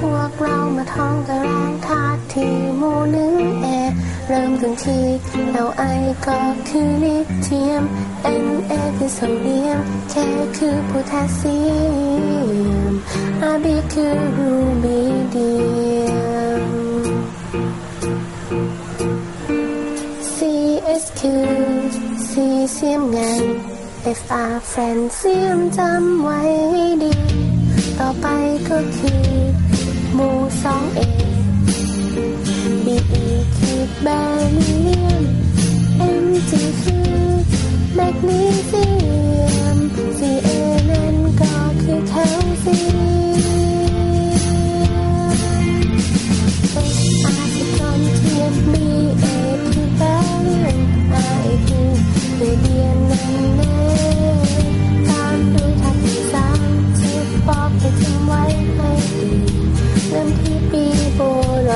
พวกเรามาท่องกระแรงคาดทีโมู่หนึ่งเอ เริ่มกันทีเราไอก็คือลิเทียม N A คือโซเดียม K คคือโพแทสเซียม R B คือรูบิเดียม C S คือซีเซียมไง F R แฟนเซียมจำไว้ดี ต่อไปก็คือ mù sóng ê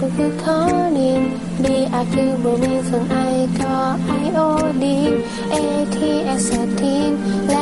cũng cứ khó nên đi à cứ bố mình phần ai có ai ô đi. E khi e sợ tin là